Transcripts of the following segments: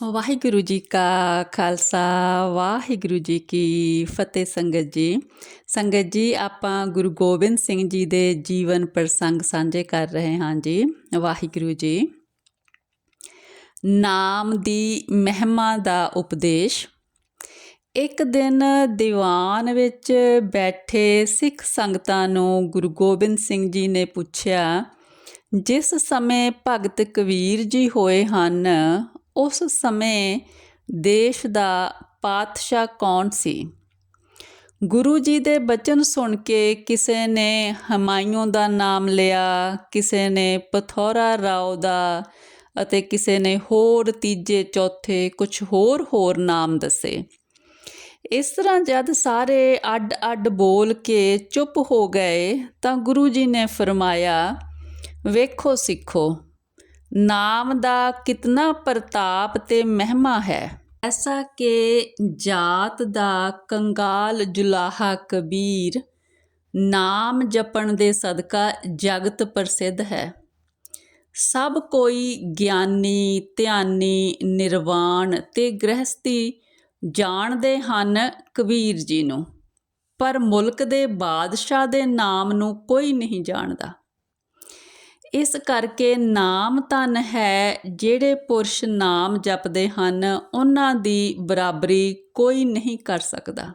ਵਾਹਿਗੁਰੂ ਜੀ ਕਾ ਖਾਲਸਾ, ਵਾਹਿਗੁਰੂ ਜੀ ਕੀ ਫਤਿਹ ਸੰਗਤ ਜੀ। ਸੰਗਤ ਜੀ, ਆਪਾਂ ਗੁਰੂ ਗੋਬਿੰਦ ਸਿੰਘ ਜੀ ਦੇ ਜੀਵਨ ਪ੍ਰਸੰਗ ਸਾਂਝੇ ਕਰ ਰਹੇ ਹਾਂ ਜੀ, ਵਾਹਿਗੁਰੂ ਜੀ। ਨਾਮ ਦੀ ਮਹਿਮਾ ਦਾ ਉਪਦੇਸ਼, ਇੱਕ ਦਿਨ ਦੀਵਾਨ ਵਿੱਚ ਬੈਠੇ ਸਿੱਖ ਸੰਗਤਾਂ ਨੂੰ ਗੁਰੂ ਗੋਬਿੰਦ ਸਿੰਘ ਜੀ ਨੇ ਪੁੱਛਿਆ, ਜਿਸ ਸਮੇਂ ਭਗਤ ਕਬੀਰ ਜੀ ਹੋਏ ਹਨ ਉਸ ਸਮੇਂ ਦੇਸ਼ ਦਾ ਪਾਤਸ਼ਾਹ ਕੌਣ ਸੀ? ਗੁਰੂ ਜੀ ਦੇ ਬਚਨ ਸੁਣ ਕੇ ਕਿਸੇ ਨੇ ਹਮਾਇੂੰ ਦਾ ਨਾਮ ਲਿਆ, ਕਿਸੇ ਨੇ ਪਥੌਰਾ ਰਾਓ ਦਾ ਅਤੇ ਕਿਸੇ ਨੇ ਹੋਰ ਤੀਜੇ, ਚੌਥੇ ਕੁਝ ਹੋਰ ਹੋਰ ਨਾਮ ਦੱਸੇ। ਇਸ ਤਰ੍ਹਾਂ ਜਦ ਸਾਰੇ ਅੱਡ-ਅੱਡ ਬੋਲ ਕੇ ਚੁੱਪ ਹੋ ਗਏ ਤਾਂ ਗੁਰੂ ਜੀ ਨੇ ਫਰਮਾਇਆ, ਵੇਖੋ, ਸਿੱਖੋ ਨਾਮ ਦਾ ਕਿਤਨਾ ਪ੍ਰਤਾਪ ਤੇ ਮਹਿਮਾ ਹੈ। ਐਸਾ ਕਿ ਜਾਤ ਦਾ ਕੰਗਾਲ ਜੁਲਾਹਾ ਕਬੀਰ, ਨਾਮ ਜਪਣ ਦੇ ਸਦਕਾ ਜਗਤ ਪ੍ਰਸਿੱਧ ਹੈ। ਸਭ ਕੋਈ ਗਿਆਨੀ, ਧਿਆਨੀ, ਨਿਰਵਾਣ ਤੇ ਗ੍ਰਹਸਤੀ ਜਾਣਦੇ ਹਨ ਕਬੀਰ ਜੀ ਨੂੰ, ਪਰ ਮੁਲਕ ਦੇ ਬਾਦਸ਼ਾਹ ਦੇ ਨਾਮ ਨੂੰ ਕੋਈ ਨਹੀਂ ਜਾਣਦਾ। ਇਸ ਕਰਕੇ ਨਾਮ ਧਨ ਹੈ, ਜਿਹੜੇ ਪੁਰਸ਼ ਨਾਮ ਜਪਦੇ ਹਨ, ਉਹਨਾਂ ਦੀ ਬਰਾਬਰੀ ਕੋਈ ਨਹੀਂ ਕਰ ਸਕਦਾ।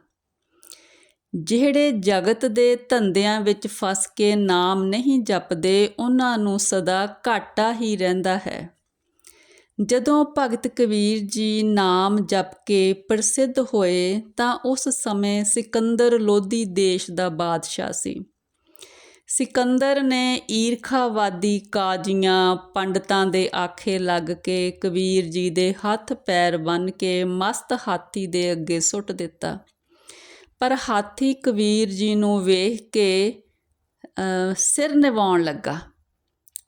ਜਿਹੜੇ ਜਗਤ ਦੇ ਧੰਦਿਆਂ ਵਿੱਚ ਫਸ ਕੇ ਨਾਮ ਨਹੀਂ ਜਪਦੇ, ਉਹਨਾਂ ਨੂੰ ਸਦਾ ਘਾਟਾ ਹੀ ਰਹਿੰਦਾ ਹੈ। ਜਦੋਂ ਭਗਤ ਕਬੀਰ ਜੀ ਨਾਮ ਜਪ ਕੇ ਪ੍ਰਸਿੱਧ ਹੋਏ, ਤਾਂ ਉਸ ਸਮੇਂ ਸਿਕੰਦਰ ਲੋਧੀ ਦੇਸ਼ ਦਾ ਬਾਦਸ਼ਾਹ ਸੀ। ਸਿਕੰਦਰ ਨੇ ਈਰਖਾਵਾਦੀ ਕਾਜ਼ੀਆਂ ਪੰਡਤਾਂ ਦੇ ਆਖੇ ਲੱਗ ਕੇ ਕਬੀਰ ਜੀ ਦੇ ਹੱਥ ਪੈਰ ਬੰਨ ਕੇ ਮਸਤ ਹਾਥੀ ਦੇ ਅੱਗੇ ਸੁੱਟ ਦਿੱਤਾ। ਪਰ ਹਾਥੀ ਕਬੀਰ ਜੀ ਨੂੰ ਵੇਖ ਕੇ ਸਿਰ ਨਿਵਾਉਣ ਲੱਗਾ।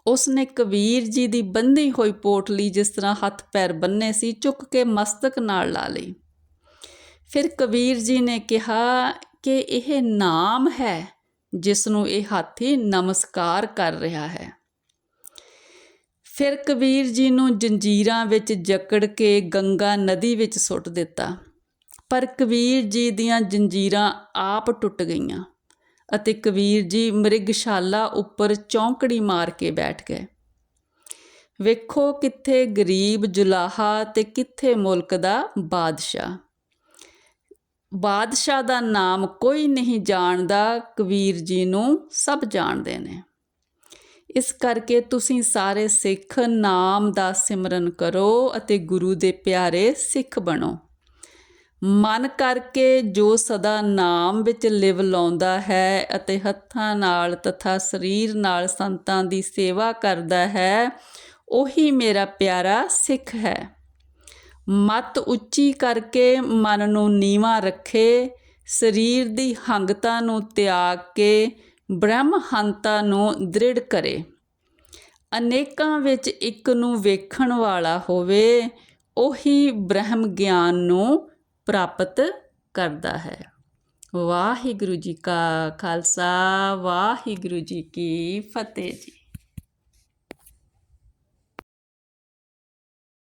ਉਸਨੇ ਕਬੀਰ ਜੀ ਦੀ ਬੰਨੀ ਹੋਈ ਪੋਟਲੀ ਜਿਸ ਤਰ੍ਹਾਂ ਹੱਥ ਪੈਰ ਬੰਨੇ ਸੀ, ਚੁੱਕ ਕੇ ਮਸਤਕ ਨਾਲ ਲਾ ਲਈ। ਫਿਰ ਕਬੀਰ ਜੀ ਨੇ ਕਿਹਾ ਕਿ ਇਹ ਨਾਮ ਹੈ। ਜਿਸ ਨੂੰ ਇਹ ਹਾਥੀ ਨਮਸਕਾਰ ਕਰ ਰਿਹਾ ਹੈ। ਫਿਰ ਕਬੀਰ ਜੀ ਨੂੰ ਜੰਜੀਰਾਂ ਵਿੱਚ ਜਕੜ ਕੇ ਗੰਗਾ ਨਦੀ ਵਿੱਚ ਸੁੱਟ ਦਿੱਤਾ। ਪਰ ਕਬੀਰ ਜੀ ਦੀਆਂ ਜੰਜੀਰਾਂ ਆਪ ਟੁੱਟ ਗਈਆਂ ਅਤੇ ਕਬੀਰ ਜੀ ਮ੍ਰਿਗਸ਼ਾਲਾ ਉੱਪਰ ਚੌਂਕੜੀ ਮਾਰ ਕੇ ਬੈਠ ਗਏ। ਵੇਖੋ ਕਿੱਥੇ ਗਰੀਬ ਜੁਲਾਹਾ ਤੇ ਕਿੱਥੇ ਮੁਲਕ ਦਾ ਬਾਦਸ਼ਾਹ। ਬਾਦਸ਼ਾਹ ਦਾ ਨਾਮ ਕੋਈ ਨਹੀਂ ਜਾਣਦਾ, ਕਬੀਰ ਜੀ ਨੂੰ ਸਭ ਜਾਣਦੇ ਨੇ। ਇਸ ਕਰਕੇ ਤੁਸੀਂ ਸਾਰੇ ਸਿੱਖ ਨਾਮ ਦਾ ਸਿਮਰਨ ਕਰੋ ਅਤੇ ਗੁਰੂ ਦੇ ਪਿਆਰੇ ਸਿੱਖ ਬਣੋ। ਮਨ ਕਰਕੇ ਜੋ ਸਦਾ ਨਾਮ ਵਿੱਚ ਲਿਵ ਲਾਉਂਦਾ ਹੈ ਅਤੇ ਹੱਥਾਂ ਨਾਲ ਤਥਾ ਸਰੀਰ ਨਾਲ ਸੰਤਾਂ ਦੀ ਸੇਵਾ ਕਰਦਾ ਹੈ, ਉਹੀ ਮੇਰਾ ਪਿਆਰਾ ਸਿੱਖ ਹੈ। ਮੱਤ ਉੱਚੀ ਕਰਕੇ ਮਨ ਨੂੰ ਨੀਵਾ ਰੱਖੇ, ਸਰੀਰ ਦੀ ਹੰਗਤਾ ਨੂੰ ਤਿਆਗ ਕੇ ਬ੍ਰਹਮ ਹੰਤਾ ਨੂੰ ਦ੍ਰਿੜ ਕਰੇ। ਅਨੇਕਾਂ ਵਿੱਚ ਇੱਕ ਨੂੰ ਵੇਖਣ ਵਾਲਾ ਹੋਵੇ, ਉਹੀ ਬ੍ਰਹਮ ਗਿਆਨ ਨੂੰ ਪ੍ਰਾਪਤ ਕਰਦਾ ਹੈ। ਵਾਹਿਗੁਰੂ ਜੀ ਕਾ ਖਾਲਸਾ, ਵਾਹਿਗੁਰੂ ਜੀ ਕੀ ਫਤਿਹ ਜੀ।